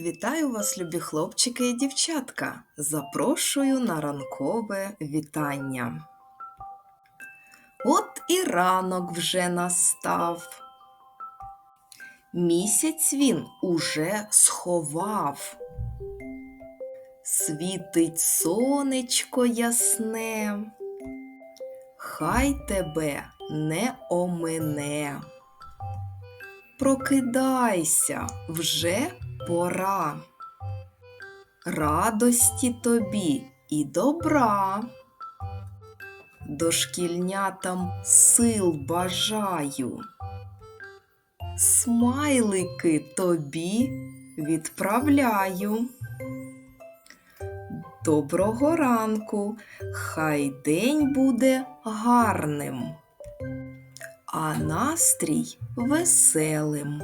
Вітаю вас, любі хлопчики і дівчатка. Запрошую на ранкове вітання. От і ранок вже настав. Місяць він уже сховав. Світить сонечко ясне, хай тебе не омине. Прокидайся, вже пора. Радості тобі і добра. Дошкільнятам сил бажаю. Смайлики тобі відправляю. Доброго ранку, хай день буде гарним, а настрій веселим.